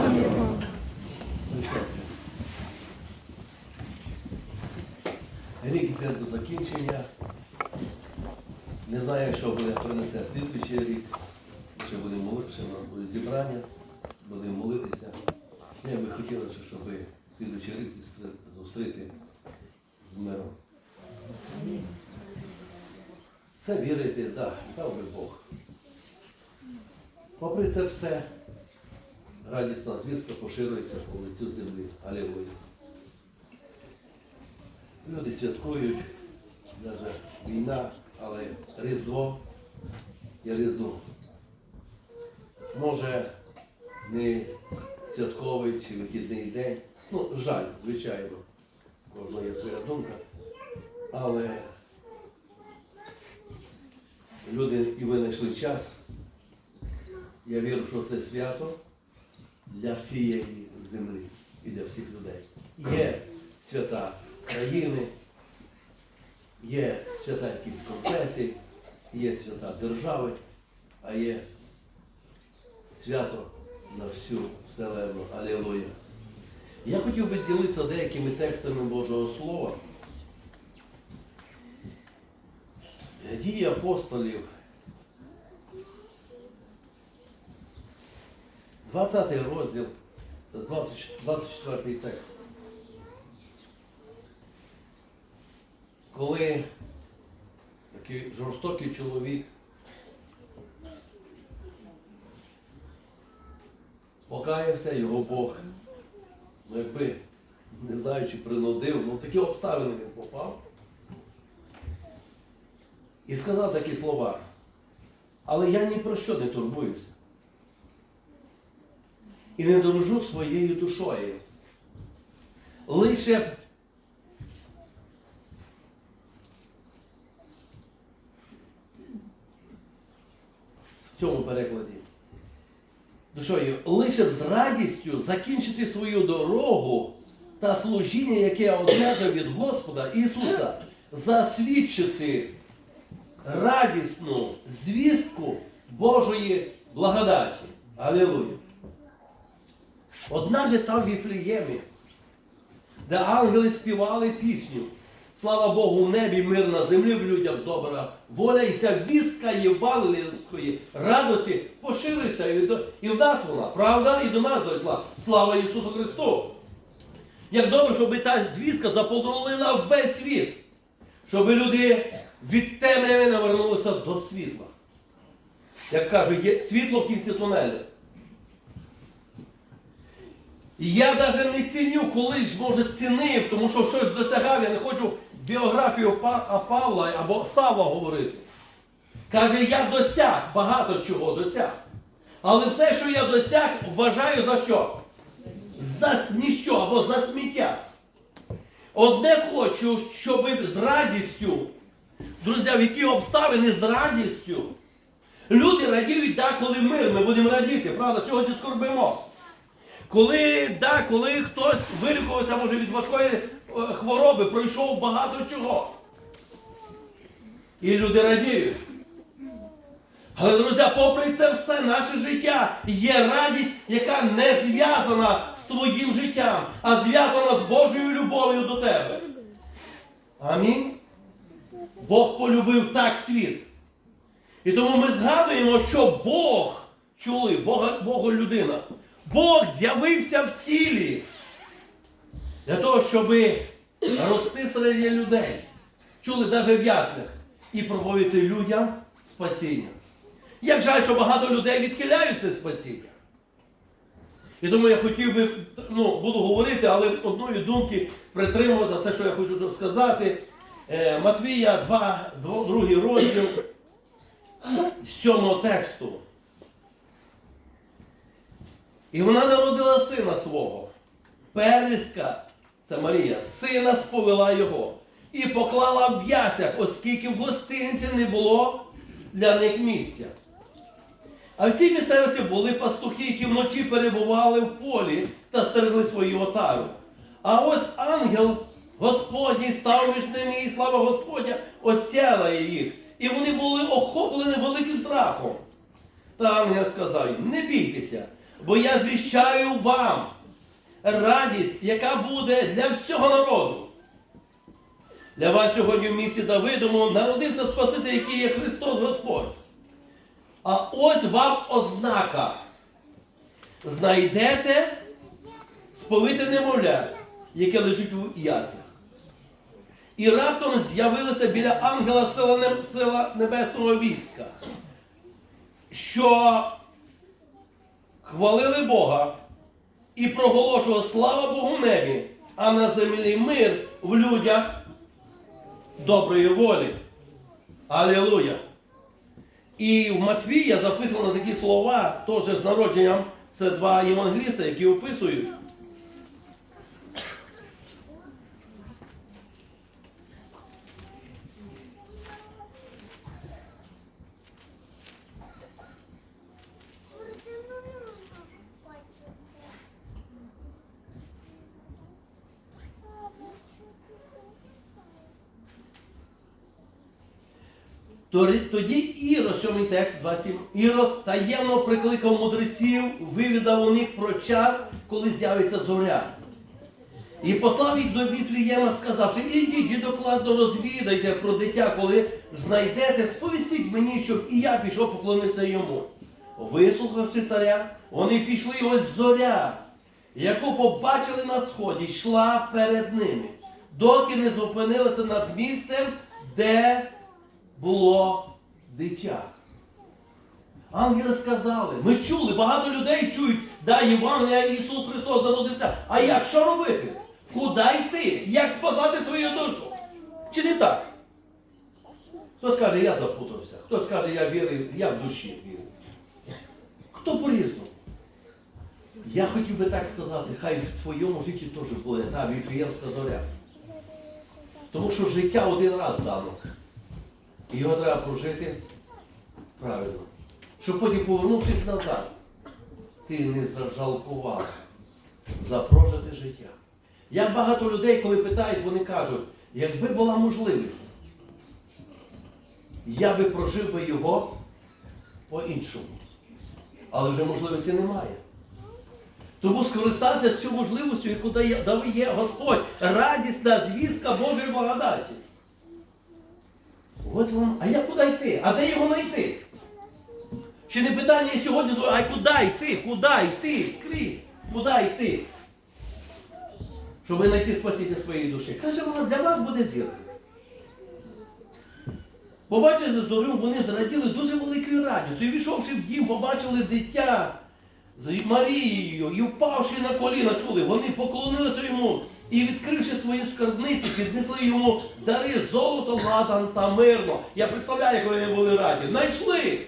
Його. Рік йде до закінчення. Не знаю, що буде принесе слідуючий рік. Ще будемо молитися, нас буде зібрання, будемо молитися. Я би хотілося, щоб слідуючий рік зустріти з миром. Це вірити, так, да, дав би Бог. Попри це все, радісна звістка поширюється по лицю землі. Алілуя. Люди святкують, навіть війна, але Різдво є Різдво. Може, не святковий чи вихідний день. Ну, жаль, звичайно, у кожного є своя думка. Але люди і винайшли час. Я вірю, що це свято для всієї землі і для всіх людей. Є свята країни, є свята якісь конфесії, є свята держави, а є свято на всю вселену. Алілуя. Я хотів би ділитися деякими текстами Божого Слова. Дії апостолів. 20 розділ, 24 текст. Коли такий жорстокий чоловік покаявся, його Бог, ну якби, не знаю, чи принудив, ну такі обставини він попав. І сказав такі слова. Але я ні про що не турбуюся. І не дорожу своєю душою. Лише в цьому перекладі. Душою, лише б з радістю закінчити свою дорогу та служіння, яке я одержав від Господа Ісуса, засвідчити радісну звістку Божої благодаті. Алілуя. Однажды там в Віфліємі, де ангели співали пісню. Слава Богу, в небі, мир на землі, в людях добра воля, і ця вістка євангельської радості до- і в нас вона, правда, і до нас дійшла. Слава Ісусу Христу! Як добре, щоб та звістка заполонила весь світ, щоб люди від темряви навернулися до світла. Як кажуть, є світло в кінці тунелю. Я навіть не ціню, коли ж, може, цінив, тому що щось досягав, я не хочу біографію Павла або Савла говорити. Каже, я досяг, багато чого досяг. Але все, що я досяг, вважаю за що? За ніщо або за сміття. Одне хочу, щоб з радістю, друзі, в які обставини з радістю. Люди радіють, так, коли мир, ми будемо радіти, правда, сьогодні скорбимо. Коли, да, коли хтось вилікувався, може, від важкої е, хвороби, пройшов багато чого. І люди радіють. Але, друзі, попри це все, наше життя є радість, яка не зв'язана з твоїм життям, а зв'язана з Божою любов'ю до тебе. Амінь. Бог полюбив так світ. І тому ми згадуємо, що Бог, чули, Бога, Бога людина, Бог з'явився в тілі для того, щоб рости серед людей. Чули навіть в яслях і проповідати людям спасіння. Як жаль, що багато людей відхиляють це спасіння. І тому я хотів би, ну, буду говорити, але одної думки притримуватися це, що я хочу сказати. Е, Матвія 2, 2 другий розділ з сьомого тексту. І вона народила сина свого. Первістка, це Марія, сина сповела його і поклала в ясях, оскільки в гостиниці не було для них місця. А в цій місцевості були пастухи, які вночі перебували в полі та стерегли свою отару. А ось ангел Господній став між ними, і слава Господня осяла їх. І вони були охоплені великим страхом. Та ангел сказав їм, не бійтеся, бо я звіщаю вам радість, яка буде для всього народу. Для вас сьогодні в місті Давидому народився Спаситель, який є Христос Господь. А ось вам ознака. Знайдете сповите немовля, яке лежить у яслях. І раптом з'явилися біля ангела сила небесного війська, що хвалили Бога і проголошували слава Богу в небі, а на землі мир в людях доброї волі. Алілуя! І в Матвія записано такі слова, теж з народженням, це два євангеліста, які описують. Тоді Іро, сьомий текст, 27, Іро таємно прикликав мудреців, вивідав у них про час, коли з'явиться зоря. І послав їх до Віфлієма, сказавши, ідіть і докладно розвідайте про дитя, коли знайдете, сповістіть мені, щоб і я пішов поклонитися йому. Вислухавши царя, вони пішли, ось зоря, яку побачили на сході, йшла перед ними, доки не зупинилася над місцем, де було дитя. Ангели сказали, ми чули, багато людей чують, да, Євангелія Ісус Христос народився. А як що робити? Куди йти? Як спасати свою душу? Чи не так? Хто скаже, я запутався, хто скаже, я вірив, я в душі вірю. Хто по-різному? Я хотів би так сказати, хай в твоєму житті теж буде та Віфліємська зоря. Тому що життя один раз дано. Його треба прожити правильно. Щоб потім, повернувшись назад, ти не зажалкував за прожите життя. Як багато людей, коли питають, вони кажуть, якби була можливість, я би прожив би його по-іншому. Але вже можливості немає. Тому скористатися цю можливістю, яку дає, дає Господь, радісна звістка Божої благодаті. От вам, а як куди йти? А де його знайти? Чи не питання сьогодні, а куди йти? Куди йти? Скрізь? Куди йти? Щоб знайти спасіння своєї душі. Каже, вона для вас буде зірка. Побачили зорю, вони зраділи дуже великою радістю. І війшовши в дім, побачили дитя з Марією і впавши на коліна, чули, вони поклонилися йому і, відкривши свої скарбниці, піднесли йому дари золото, ладан та мирно. Я представляю, як вони були раді. Знайшли.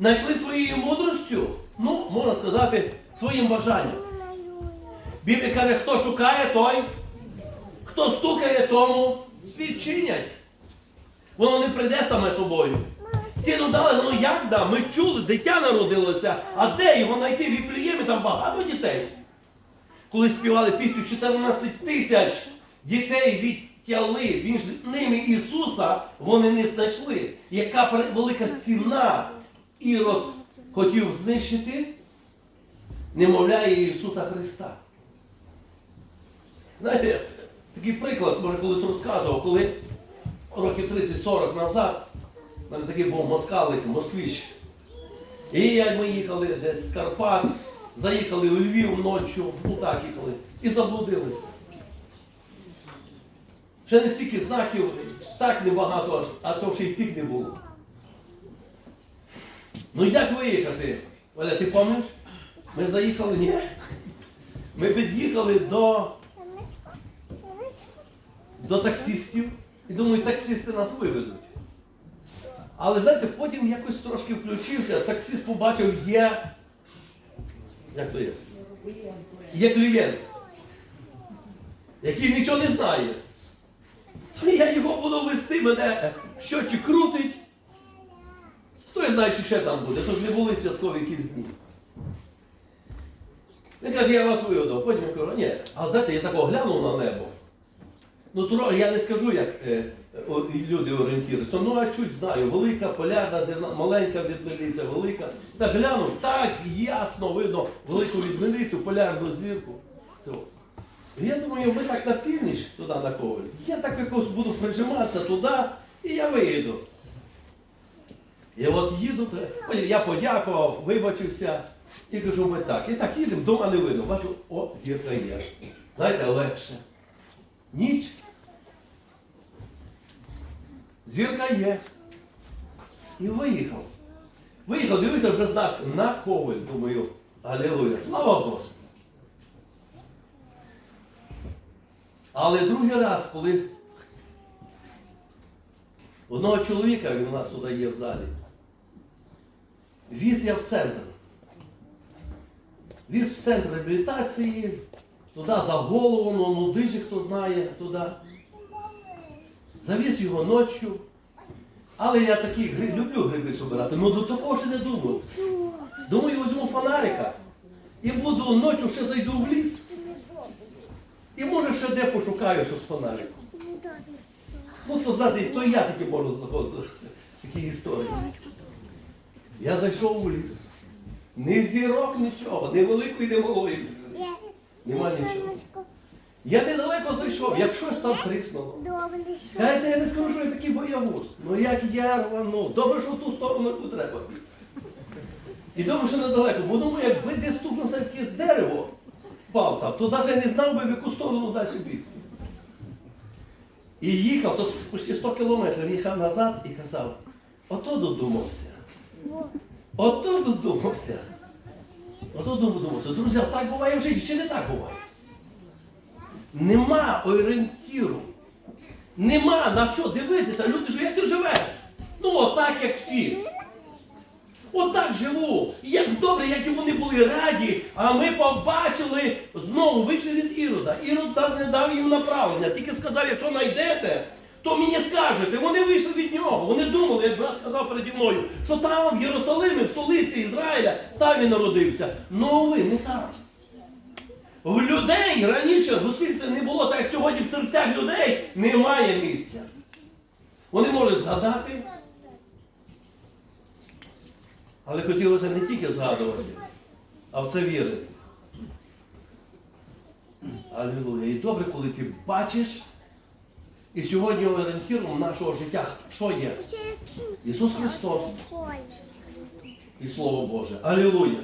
Знайшли своєю мудростю, ну, можна сказати, своїм бажанням. Біблія каже, хто шукає, той, хто стукає, тому відчинять. Воно не прийде саме собою. Ціну дали, ну як да? Ми чули, дитя народилося, а де його знайти в Віфліємі, там багато дітей. Коли співали пісню 14 тисяч дітей відтяли, він ж ними Ісуса вони не знайшли. Яка велика ціна Ірод хотів знищити, немовля Ісуса Христа. Знаєте, такий приклад, може, колись розказував, коли років 30-40 назад в мене такий був москалик, москвич. І як ми їхали десь з Карпат, заїхали у Львів ночі, ну так їхали, і заблудилися. Ще не стільки знаків, так небагато, а то ще й тих не було. Ну як виїхати? Оля, ти пам'ятаєш? Ми заїхали, ні. Ми під'їхали до, до таксистів і думаю, таксисти нас виведуть. Але знаєте, потім якось трошки включився, таксист побачив, є. Як то є? Є клієнт, який нічого не знає. То я його буду вести, мене щочі крутить. Хто знає, чи ще там буде, то ж не були святкові якісь дні. Він каже, я вас виведу. Потім я кажу, ні. А знаєте, я тако глянув на небо. Ну, тро- я не скажу, як е, люди орієнтуються. Ну, а чуть знаю, велика полярна зерна, маленька відмінниця, велика. Так глянув, так ясно видно велику відмінницю, полярну зірку. Це. Я думаю, ми так на північ туди на коваль. Я так якось буду прижиматися туди, і я виїду. І от їду, я подякував, вибачився і кажу, ми так. І так їдемо, дома не видно. Бачу, о, зірка є. Знаєте, легше. Ніч. Зірка є. І виїхав. Виїхав, дивився вже знак на коваль. Думаю, алілуя, слава Господу. Але другий раз, коли одного чоловіка, він у нас туди є в залі, віз я в центр. Віз в центр реабілітації, туди за голову, ну, ну дижі, хто знає, туди. Завіз його ночі. Але я такі гри- люблю гриби збирати, ну до такого ще не думав. Думаю, візьму фонарика і буду ночі ще зайду в ліс. І може ще де пошукаю, що з фонариком. Ну то ззади, то я таки можу знаходити такі історії. Я зайшов у ліс. Ні зірок, нічого, ні великої, ні малої. Нема нічого. Я недалеко зайшов, як щось там тріснуло. Кажеться, я не скажу, що я такий боягуз. Ну як я рвану. Добре, що в ту сторону яку треба. І добре, що недалеко, бо думаю, якби десь стукнувся якесь дерево, впав там, то навіть не знав би, в яку сторону далі бігти. І їхав, то почти 100 кілометрів їхав назад і казав, ото додумався. Ото додумався. Ото додумався. Друзі, так буває в житті, чи не так буває? Нема орієнтіру. Нема на що дивитися. Люди ж як ти живеш? Ну, отак, як всі. Отак живу. Як добре, як і вони були раді, а ми побачили, знову вийшли від Ірода. Ірод не дав їм направлення. Тільки сказав, якщо знайдете, то мені скажете. Вони вийшли від нього. Вони думали, як брат казав переді мною, що там, в Єрусалимі, в столиці Ізраїля, там він народився. Ну ви не там. В людей раніше це не було, так як сьогодні в серцях людей немає місця. Вони можуть згадати, але хотілося не тільки згадувати, а в це вірити. Алілуя. І добре, коли ти бачиш, і сьогодні орієнтиром нашого життя що є? Ісус Христос і Слово Боже. Алілуя.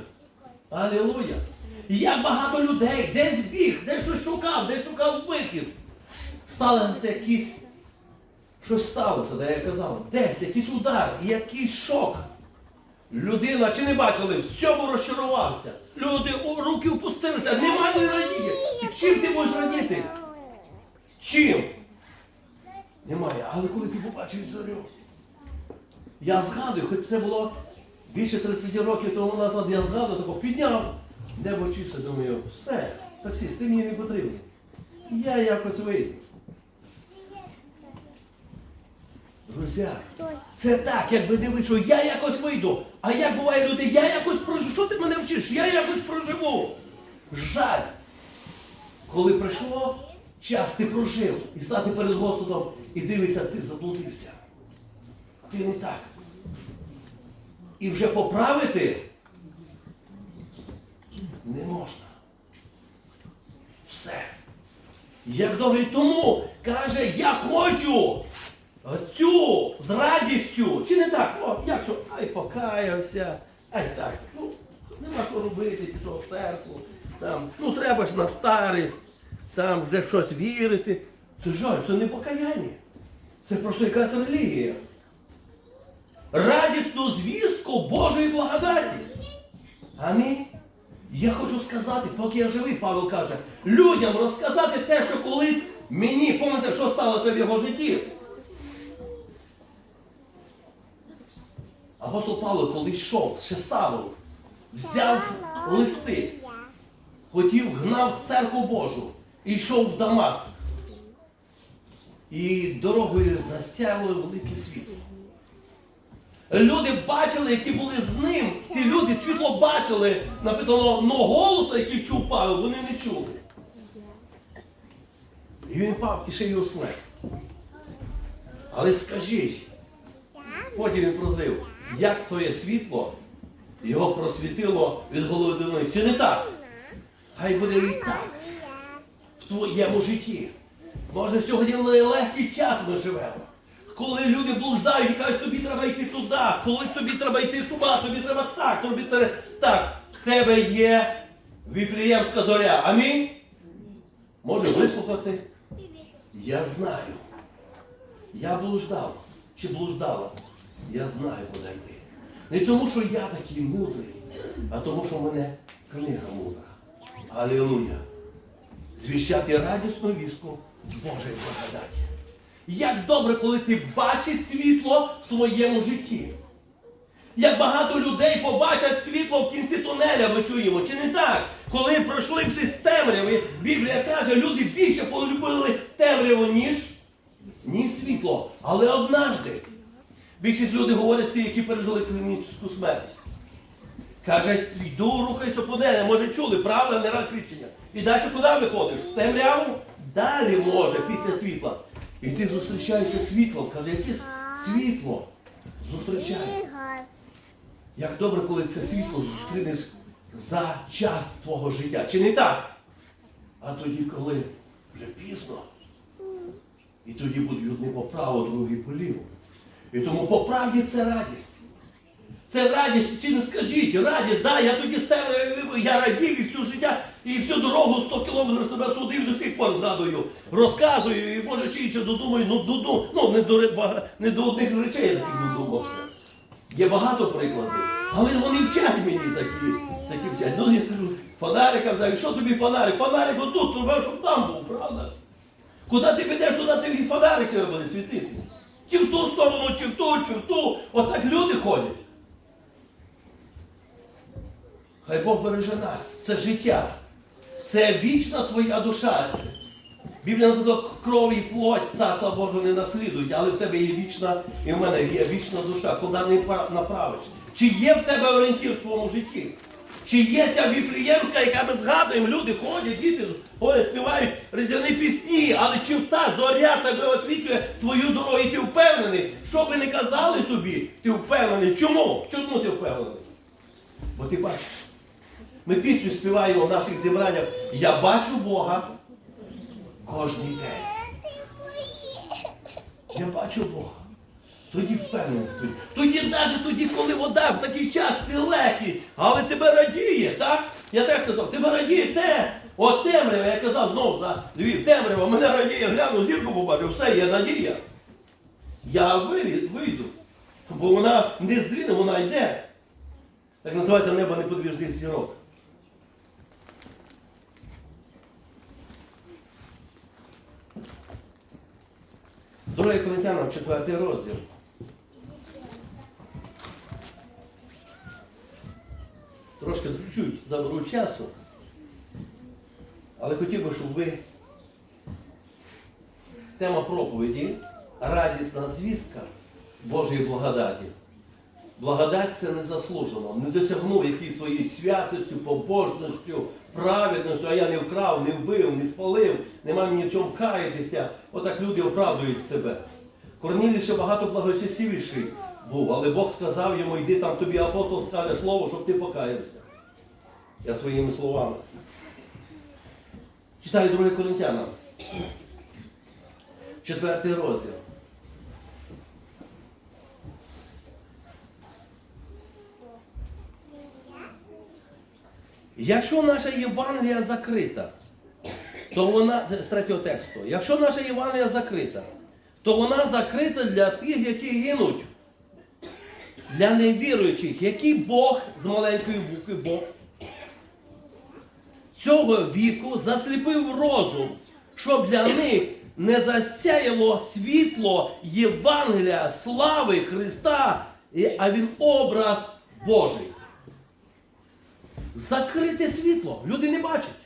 Алілуя. І як багато людей десь біг, десь щось шукав, десь шукав вихід. Сталося якісь, щось сталося, де я казав, десь якийсь удар, якийсь шок. Людина, чи не бачили, в цьому розчарувався. Люди у руки впустилися, немає. І чим ти можеш радіти? Чим? Немає. Але коли ти побачив зорю, я згадую, хоч це було більше 30 років тому назад, я згадую, тако підняв, небо чисто, думаю, все, таксіст, ти мені не потрібен. Я якось вийду. Друзі, це так, якби не вийшов, я якось вийду. А як буває люди, я якось проживу. Що ти мене вчиш? Я якось проживу. Жаль. Коли прийшло час, ти прожив і стати перед Господом і дивишся, ти заблудився. Ти не так. І вже поправити не можна. Все. Як добре, тому каже, я хочу цю з радістю. Чи не так? О, як що? Ай покаявся. Ай так. Ну, нема що робити, пішов в церкву. Там, ну треба ж на старість, там вже в щось вірити. Це жаль, це не покаяння. Це просто якась релігія. Радісну звістку Божої благодаті. Амінь. Я хочу сказати, поки я живий, Павло каже, людям розказати те, що колись мені, пам'ятаєте, що сталося в його житті. Апостол Павло, коли йшов, ще Савол, взяв листи, хотів, гнав церкву Божу і йшов в Дамаск. І дорогою засяло велике світло. Люди бачили, які були з ним. Ці люди світло бачили. Написано, но голоса, який чув Павел, вони не чули. І він впав і ще й усне. Але скажіть, потім він прозрив, як твоє світло його просвітило від голови до ноги. Чи не так? Хай буде і так в твоєму житті. Може, сьогодні нелегкий час ми живемо. Коли люди блуждають і кажуть, тобі треба йти туди, коли тобі треба йти туди, тобі треба так, тобі треба так. В тебе є віфліємська зоря. Амінь. Може вислухати? Я знаю. Я блуждав чи блуждала. Я знаю, куди йти. Не тому, що я такий мудрий, а тому, що в мене книга мудра. Алілуя. Звіщати радісну вістку Божої благодаті. Як добре, коли ти бачиш світло в своєму житті. Як багато людей побачать світло в кінці тунеля, ми чуємо, чи не так? Коли пройшли всі з темряви, Біблія каже, люди більше полюбили темряву, ніж, ніж світло. Але однажди більшість людей говорять ті, які пережили клінічну смерть. Каже, йду, рухайся по небу. Може чули, правда, не раз свідчення. І далі куди виходиш? В темряву? Далі може, після світла. І ти зустрічаєшся з світлом. Каже, яке світло зустрічає. Як добре, коли це світло зустрінеш за час твого життя. Чи не так? А тоді, коли вже пізно, і тоді будуть одні по праву, другі по ліву. І тому по правді це радість. Це радість, чи не скажіть, радість, да, я тоді з тебе, я радів і всю життя, і всю дорогу 100 кілометрів себе судив, до сих пор згадую, розказую, і може чи інше додумаю, ну, дуду, ну не до, не до одних речей я таких додумався. Є багато прикладів, але вони вчать мені такі, такі вчать. Ну я кажу, фонарика взяв, що тобі фонарик? Фонарик отут, треба, щоб там був, правда? Куди ти підеш, туди тобі фонарик тебе буде світити. Чи в ту сторону, чи в ту, чи в ту. Отак люди ходять. Хай Бог береже нас. Це життя. Це вічна твоя душа. Біблія написала, кров і плоть царства Божого не наслідують, але в тебе є вічна, і в мене є вічна душа, куди не направиш. Чи є в тебе орієнтир в твоєму житті? Чи є ця віфліємська, яка ми згадуємо, люди ходять, діти ходять, співають різдвяні пісні, але чи та зоря тебе освітлює твою дорогу, і ти впевнений, що би не казали тобі, ти впевнений. Чому? Чому ти впевнений? Бо ти бачиш. Ми пісню співаємо в наших зібраннях. Я бачу Бога кожний день. Я бачу Бога. Тоді впевненість тоді. Навіть тоді, коли вода в такий час нелегкий, але тебе радіє, так? Я так казав, тебе радіє те. От темрява, я казав знову за Львів, темрява, мене радіє, гляну, зірку побачу. все, є надія. Я вийду. Бо вона не здвіне, вона йде. Так називається небо неподвіжний сірок. 2 Коринтянам, 4 розділ. Трошки звучуть заберу часу, але хотів би, щоб ви тема проповіді радісна звістка Божої благодаті. Благодать це не незаслужено. Не досягнув якій своєї святості, побожністю, праведністю, а я не вкрав, не вбив, не спалив, нема мені в чому каятися. Отак люди оправдують себе. Корнілій ще багато благочестивіший був, але Бог сказав йому, йди там тобі апостол скаже слово, щоб ти покаявся. Я своїми словами. Читаю 2 Коринтянам. Четвертий розділ. Якщо наша Євангелія закрита, то вона з третього тексту, якщо наша Євангелія закрита, то вона закрита для тих, які гинуть, для невіруючих, який Бог з маленької букви Бог цього віку засліпив розум, щоб для них не засяяло світло Євангелія, слави Христа, а він образ Божий. Закрите світло. Люди не бачать.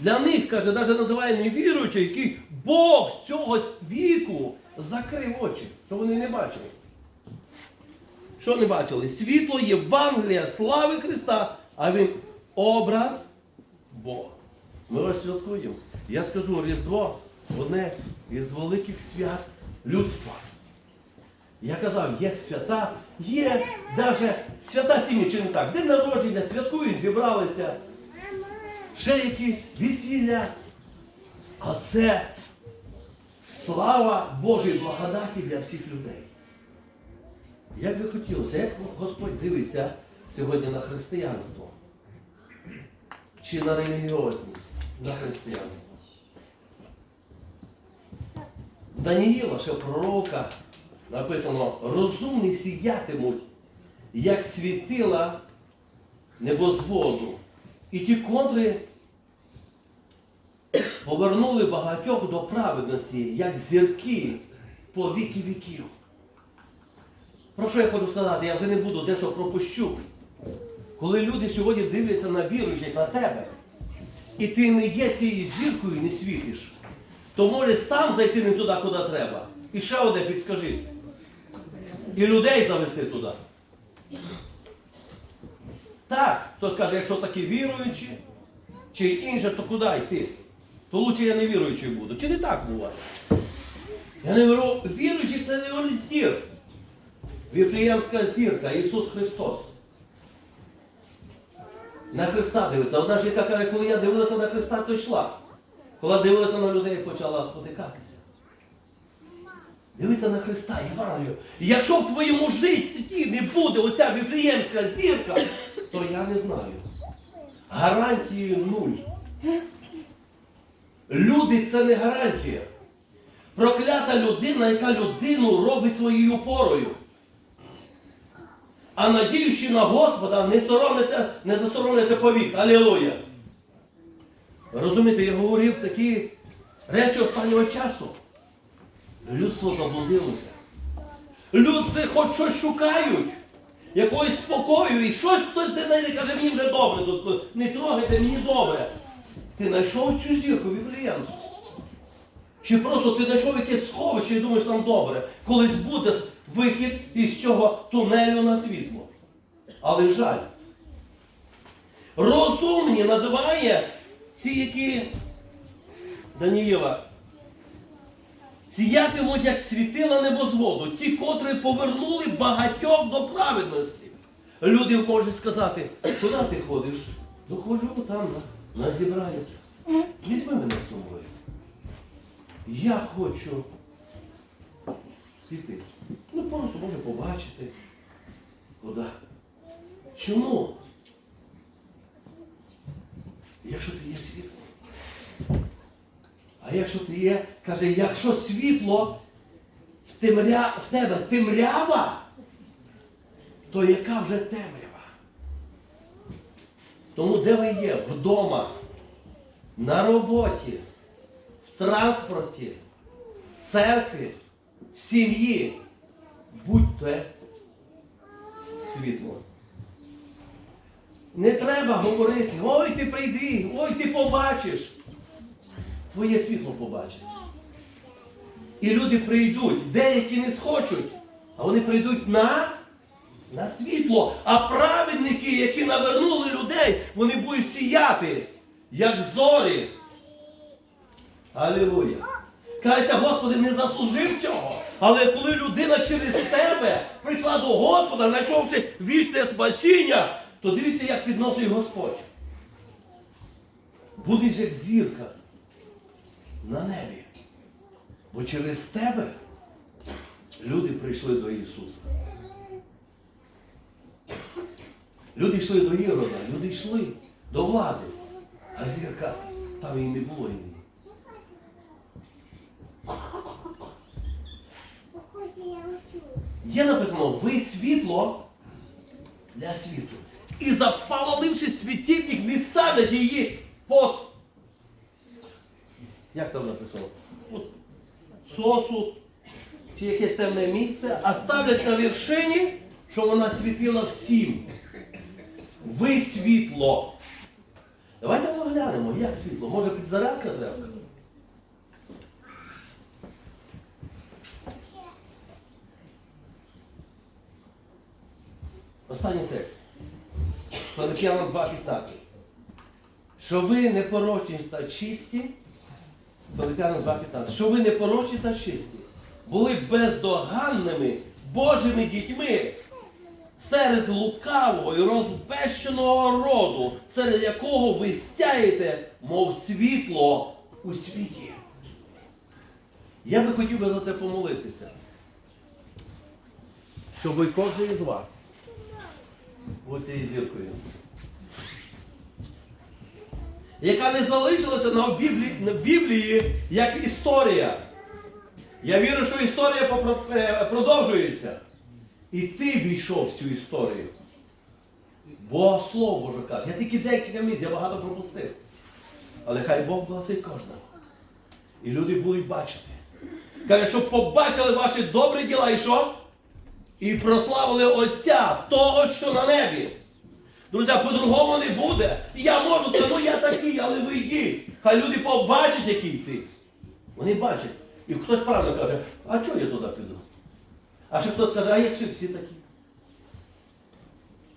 Для них, каже, навіть називає невіруючи, який Бог цього віку закрив очі, що вони не бачили. Що не бачили? Світло Євангелія, слави Христа, а він образ Бога. Ми ось святкуємо. Я скажу, Різдво одне із великих свят людства. Я казав, є свята, є навіть свята сім'ї, чи не так. День народження, святкують, зібралися. Ще якісь весілля. А це слава Божої благодаті для всіх людей. Як би хотілося, як Господь дивиться сьогодні на християнство? Чи на релігіозність на християнство? Даніїла, ще пророка, написано, розумні сіятимуть, як світила небозводу. І ті контри повернули багатьох до праведності, як зірки по віки віків. Про що я хочу сказати? Я вже не буду дещо пропущу. Коли люди сьогодні дивляться на віруючих, на тебе, і ти не є цією зіркою не світиш, то можеш сам зайти не туди, куди треба. І ще одне підскажи. І людей завести туди. Так, хто скаже, якщо такі віруючі, чи інше, то куди йти? То лучше я не віруючий буду. Чи не так буває? Я не говорю, віруючий це не орієнтир. Віфлеємська зірка, Ісус Христос. На Христа дивиться. Одна жінка каже, коли я дивилася на Христа, то йшла. Коли дивилася на людей, почала спотикатися. Дивиться на Христа, Євангелію. І Якщо в твоєму житті не буде оця віфлеємська зірка, то я не знаю. Гарантії нуль. Люди це не гарантія. Проклята людина, яка людину робить своєю опорою. А надіючи на Господа, не соромляться, не засоромляться повік. Алілуя. Розумієте, я говорив такі речі останнього часу. Людство заблудилося. Люди хоч щось шукають, якогось спокою, і щось хтось де знайде, каже, мені вже добре, тут, не трогайте, мені добре. Ти знайшов цю зірку Віфлеємську? Чи просто ти знайшов якесь сховище і думаєш там добре, колись буде вихід із цього тунелю на світло. Але жаль. Розумні називає ці, які Даніїла. Сіятимуть, як світила небозводу, ті, котрі повернули багатьох до праведності. Люди можуть сказати, куди ти ходиш? Ну ходжу там на, зібрання. Візьми мене з собою. Я хочу піти. Ну просто може побачити. Куди? Чому? Якщо ти є світло. А якщо ти є, каже, якщо світло в, темря, в тебе темрява, то яка вже темрява? Тому де ви є? Вдома, на роботі, в транспорті, в церкві, в сім'ї. Будьте світло. Не треба говорити, ой ти прийди, ой ти побачиш. Твоє світло побачить. І люди прийдуть, деякі не схочуть, а вони прийдуть на, на світло. А праведники, які навернули людей, вони будуть сіяти, як зорі. Алілуя. Кайся, Господи, не заслужив цього. Але коли людина через тебе прийшла до Господа, знайшовши вічне спасіння, то дивіться, як підносить Господь. Будеш як зірка на небі. Бо через тебе люди прийшли до Ісуса. Люди йшли до Ірода, люди йшли до влади. А зірка там і не було її. Є написано, ви світло для світу. І запаливши світильник, не ставлять її под. Як там написано? Под сосуд чи якесь темне місце, а ставлять на вершині, що вона світила всім. Ви світло. Давайте поглянемо, як світло. Може підзарядка треба? Останній текст. Филип'янам 2.15. що ви непорочні та чисті, Филиппянам 2.15, що ви непорочні та чисті, були бездоганними Божими дітьми серед лукавого і розбещеного роду, серед якого ви стяєте, мов світло у світі. Я би хотів би за це помолитися. Щоб кожен із вас був цією зіркою. Яка не залишилася на Біблії, на Біблії як історія. Я вірю, що історія е, продовжується. І ти війшов в цю історію. Бо Слово Боже каже, я тільки декілька місць, я багато пропустив. Але хай Бог благословить кожного. І люди будуть бачити. Каже, щоб побачили ваші добрі діла і що? І прославили Отця, того, що на небі. Друзі, по-другому не буде. Я можу сказати, ну я такий, але ви йдіть. Хай люди побачать, який ти. Вони бачать. І хтось правильно каже, а чого я туди піду? А ще хтось каже, а якщо всі такі?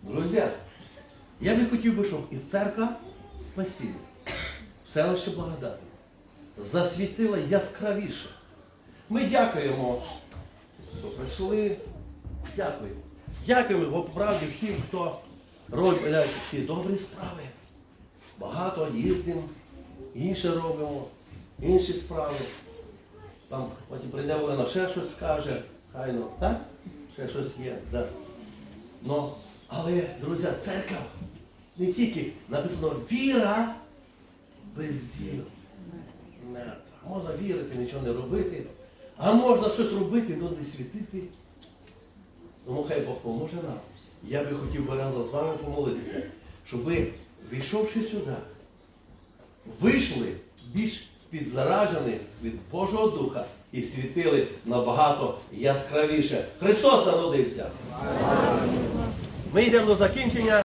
Друзі, я би хотів би, щоб і церква спасіння, селище благодати, засвітила яскравіше. Ми дякуємо, що прийшли. Дякую. Дякуємо, бо правді всім, хто робить ці добрі справи. Багато їздимо, інше робимо, інші справи. Там потім прийде Олена, ще щось скаже, хай ну, так? Ще щось є, так. Ну, але, друзі, церква не тільки написано віра без діл. Можна вірити, нічого не робити, а можна щось робити, але не світити. Тому хай Бог поможе нам. Я би хотів би разом з вами помолитися, щоб ви, війшовши сюди, вийшли більш підзаражені від Божого Духа і світили набагато яскравіше. Христос народився. Ми йдемо до закінчення.